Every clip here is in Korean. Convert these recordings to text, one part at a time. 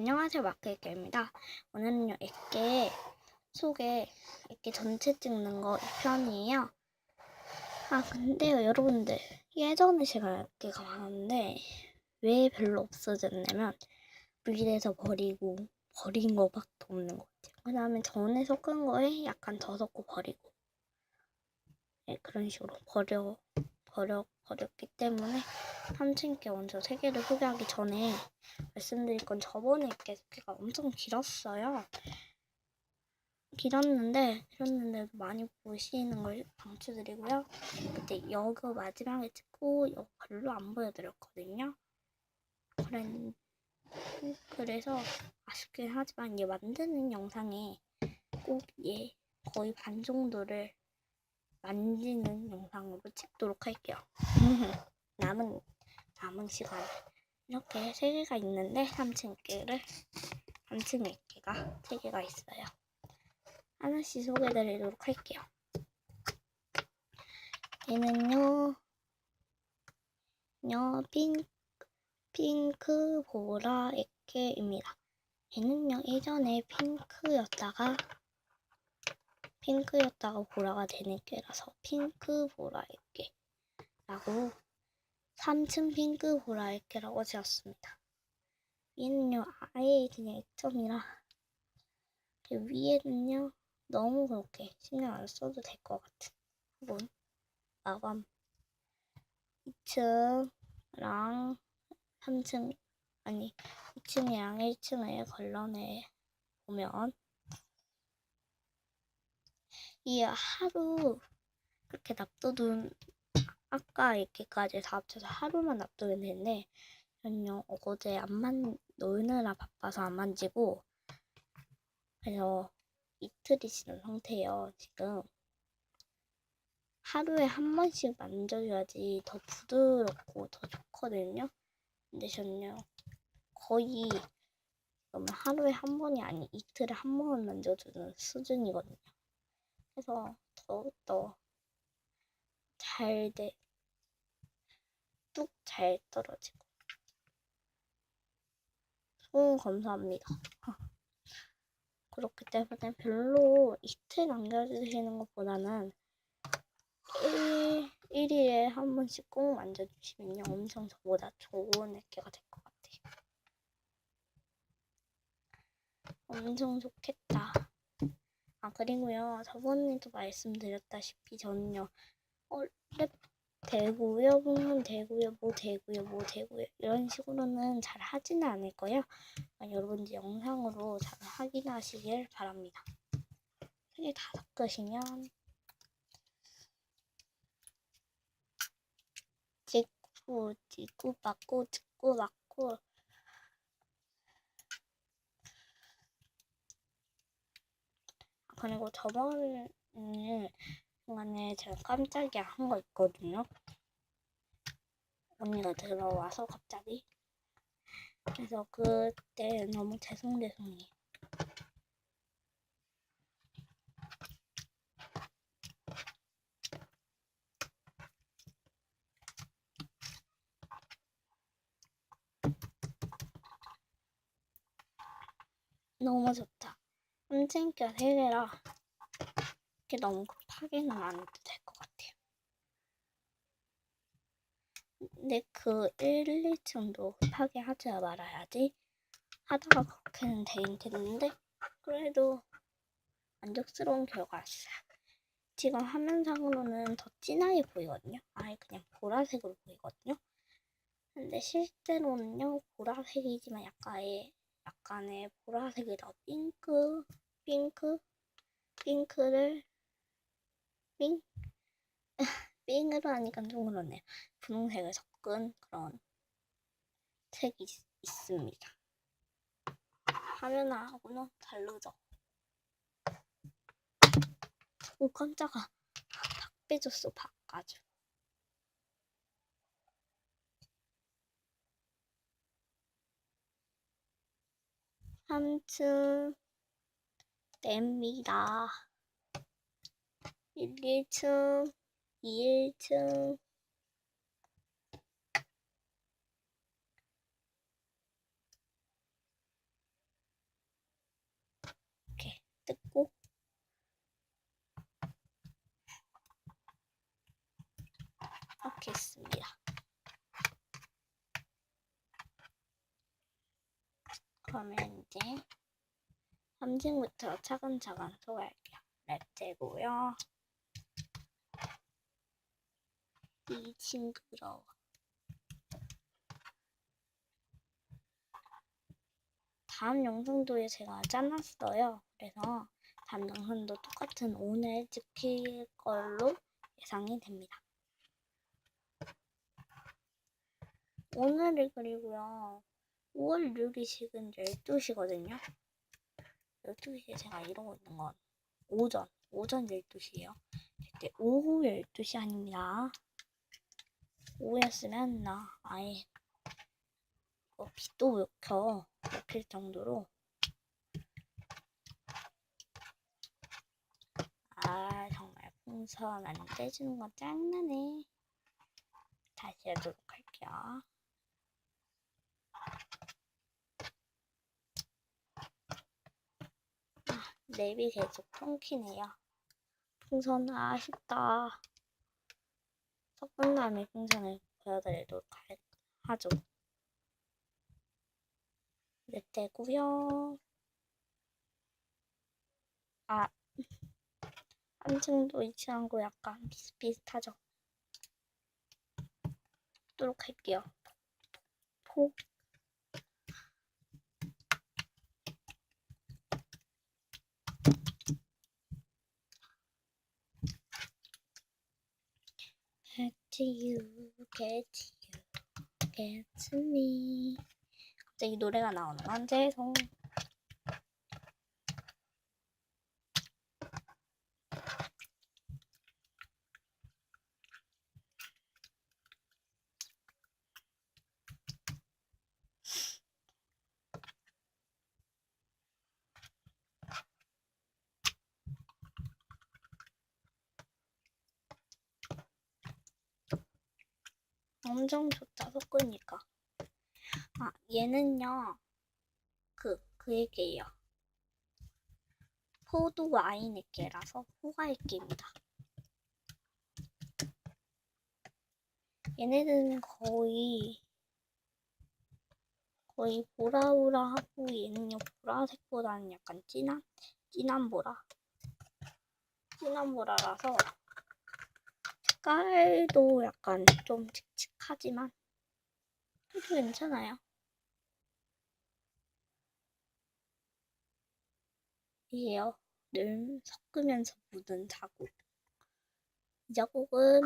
안녕하세요 마크에게입니다. 오늘은요 에게 속에 에게 전체 찍는 거 2편이에요. 아 근데요 여러분들 예전에 제가 에게가 많았는데 왜 별로 없어졌냐면 물에서 버리고 버린 거밖에 없는 것 같아요. 그 다음에 전에 섞은 거에 약간 더 섞고 버리고 네, 그런 식으로 버려 버려 버렸기 때문에 삼층께 먼저 세 개를 소개하기 전에 말씀드릴 건 저번에 게스트가 엄청 길었어요. 길었는데 길었는데도 많이 보시는 걸 강추드리고요. 그때 여그 마지막에 찍고 여그 별로 안 보여드렸거든요. 그래, 그래서 아쉽긴 하지만 얘 만드는 영상에 꼭 얘 거의 반 정도를 만지는 영상으로 찍도록 할게요. 남은 남은 시간 이렇게 세 개가 있는데 3층 개를 3층에 개가 세 개가 있어요. 하나씩 소개드리도록 할게요. 얘는요, 요 핑크, 핑크 보라 액케입니다. 얘는요 예전에 핑크였다가 핑크였다가 보라가 되는 개라서 핑크 보라 액케라고 3층 핑크 보라 액케라고 지었습니다. 위에는요 아예 그냥 액점이라 그 위에는요 너무 그렇게 신경 안 써도 될 것 같은 부분 마감 2층랑 3층 아니 2층이랑 1층을 걸러내 보면 이 하루 그렇게 납둬둔 아까 이렇게까지 다 합쳐서 하루만 납두면 되는데 저는요 어제 안만 놀느라 바빠서 안 만지고 그래서 이틀이 지난 상태예요 지금. 하루에 한 번씩 만져줘야지 더 부드럽고 더 좋거든요. 근데 저는요 거의 그러면 하루에 한 번이 아닌 이틀에 한번 만져주는 수준이거든요. 그래서 더욱더 잘 돼. 뚝 잘 떨어지고. 소음 감사합니다. 그렇기 때문에 별로 이틀 남겨주시는 것보다는 1, 1일에 한 번씩 꼭 만져주시면요. 엄청 저보다 좋은 액계가 될 것 같아요. 엄청 좋겠다. 아, 그리고요. 저번에도 말씀드렸다시피 저는요. 어, 랩 되고요, 부분 되고요, 뭐 되고요, 뭐 되고요. 이런 식으로는 잘 하지는 않을 거예요. 아, 여러분들 영상으로 잘 확인하시길 바랍니다. 이게 다 섞으시면 찍고, 찍고, 맞고, 찍고, 맞고 아, 그리고 저번 중간에 제가 깜짝이야 한 거 있거든요. 언니가 들어와서 갑자기. 그래서 그때 너무 죄송죄송해요. 너무 좋다. 삼층겨 세 개라 이렇게 너무 급하게는 안 해도 될 것 같아요. 근데 그 1, 2층도 급하게 하지 말아야지 하다가 그렇게는 되긴 됐는데 그래도 만족스러운 결과였어요. 지금 화면상으로는 더 진하게 보이거든요. 아예 그냥 보라색으로 보이거든요. 근데 실제로는요 보라색이지만 약간의 약간의 보라색이 더 핑크 핑크 핑크를 삥? 삥으로 하니까 좀 그렇네요. 분홍색을 섞은 그런 색이 있, 있습니다. 화면하고는 다르죠. 오 깜짝아. 박 빼줬어 박 아주. 삼층 냅니다. 1일층, 2일층, 이렇게 뜯고 하겠습니다. 그러면 이제 3층부터 차근차근 소화할게요. 네, 랩제고요. 이 징그러워. 다음 영상도에 제가 짜놨어요. 그래서 다음 영상도 똑같은 오늘 찍힐 걸로 예상이 됩니다. 오늘을 그리고요. 5월 6일 시간 12시거든요. 12시에 제가 이러고 있는 건 오전, 오전 12시예요. 그때 오후 12시 아닙니다. 오후였으면 나 아예 어, 빛도 못 켜. 먹힐 정도로 아 정말 풍선 안 떼주는 거 짱나네. 다시 해보도록 할게요. 아, 랩이 계속 통키네요. 풍선 아쉽다. 섞은 다음에 풍선을 보여드리도록 할, 하죠. 랩 되고요. 아, 3층도 2층하고 약간 비슷비슷하죠. 하도록 할게요. 포. Get to you, get to you, get to me. 갑자기 노래가 나오는 건 죄송. 엄청 좋다 섞으니까. 아 얘는요 그그 얘기예요. 포도 와인 액계라서 호가 액계입니다. 얘네들은 거의 거의 보라보라하고 얘는요 보라색보다는 약간 진한 진한 보라 진한 보라라서 색깔도 약간 좀 칙칙 하지만 해도 괜찮아요. 이에요. 늘 섞으면서 묻은 자국. 이 자국은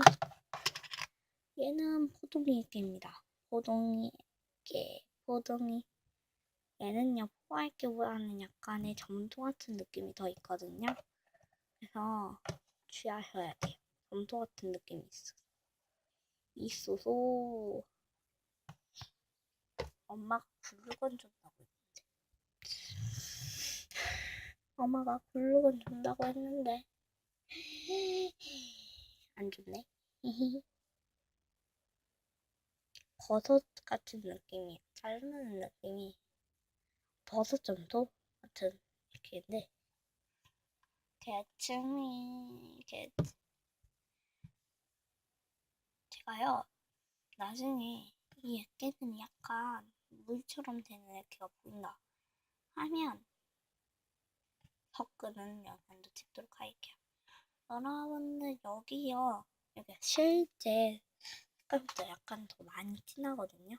얘는 포동이 깨입니다. 포동이 얘는요 포알깨보다는 약간의 점토 같은 느낌이 더 있거든요. 그래서 주의하셔야 돼요. 점토 같은 느낌이 있어. 있어서 엄마가 굴르건 준다고 했는데. 엄마가 굴르건 준다고 했는데. 안 줬네. 버섯 같은 느낌이 자르는 느낌이 버섯 점토 같은 느낌인데 개제 가요 나중에 이 액계는 약간 물처럼 되는 액계가 보인다 하면 섞는 영상도 찍도록 할게요. 여러분들 여기요 여기 실제 색깔보다 약간 더 많이 진하거든요.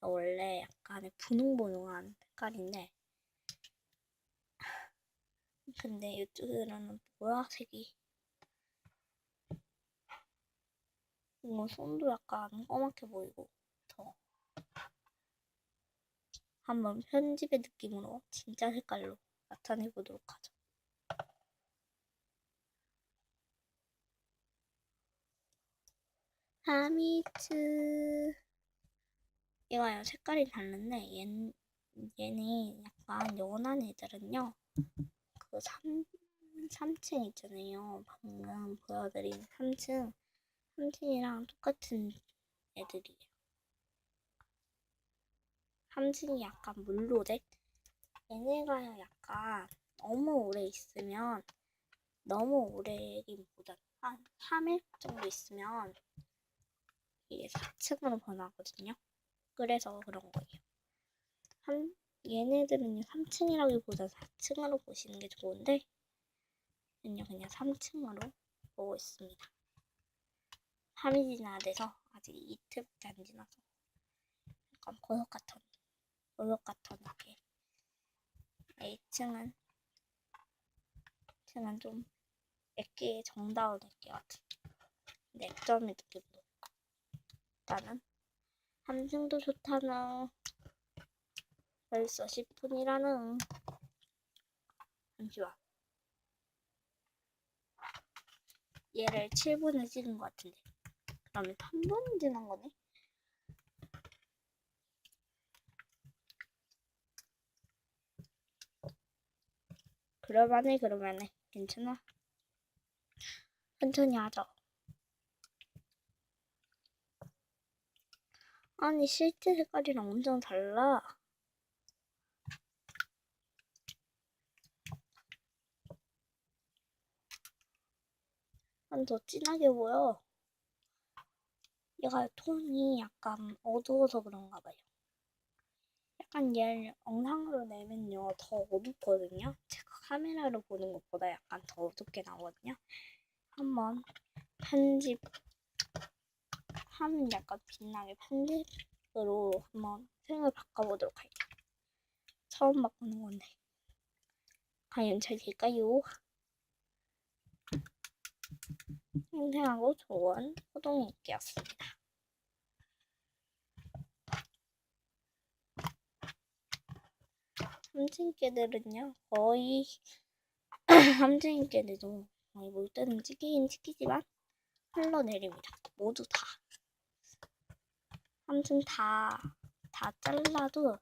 원래 약간의 분홍분홍한 색깔인데 근데 이쪽으로는 보라색이 이거 손도 약간 검맣게 보이고 더 한번 편집의 느낌으로 진짜 색깔로 나타내 보도록 하죠. 하미츠. 얘가요 색깔이 다른데 얘, 얘는 약간 연한 애들은요 그 3, 3층 있잖아요. 방금 보여드린 3층 3층이랑 똑같은 애들이에요 3층이 약간 물로색 얘네가요 약간 너무 오래 있으면 너무 오래기보다 한 3일 정도 있으면 이게 4층으로 변하거든요. 그래서 그런 거예요. 한 얘네들은요 3층이라기보다 4층으로 보시는 게 좋은데 그냥 3층으로 보고 있습니다. 3이 지나돼서 아직 이틀밖에 안 지나서 약간 버섯 같은 버섯 같은 게. 2층은 2층은 좀 액기의 정다운 액기 같은 액점이 느낌도 일단은 3층도 좋다는 벌써 10분이라는 잠시만. 얘를 7분에 찍은 것 같은데 그러면 3분 지난 거네. 그럴만해 그럴만해. 괜찮아. 천천히 하자. 아니 실제 색깔이랑 엄청 달라. 난 더 진하게 보여. 얘가 톤이 약간 어두워서 그런가 봐요. 약간 얘를 영상으로 내면요 더 어둡거든요. 제가 카메라로 보는 것보다 약간 더 어둡게 나오거든요. 한번 편집 하면 약간 빛나게 편집으로 한번 색을 바꿔보도록 할게요. 처음 바꾸는 건데 과연 잘 될까요? 생생하고 좋은 호동 읽기였습니다. 삼층개들은요 거의 삼층개들도 거의 볼 때는 찍히긴 찍히지만 흘러내립니다. 모두 다. 삼층 다, 다 잘라도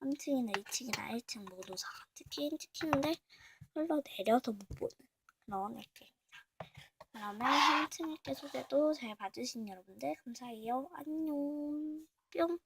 3층이나 2층이나 1층 모두 다 찍히긴 찍히는데 흘러내려서 못 보는 그런 액기입니다. 그러면 3층 액기 소개도 잘 봐주신 여러분들 감사해요. 안녕. 뿅.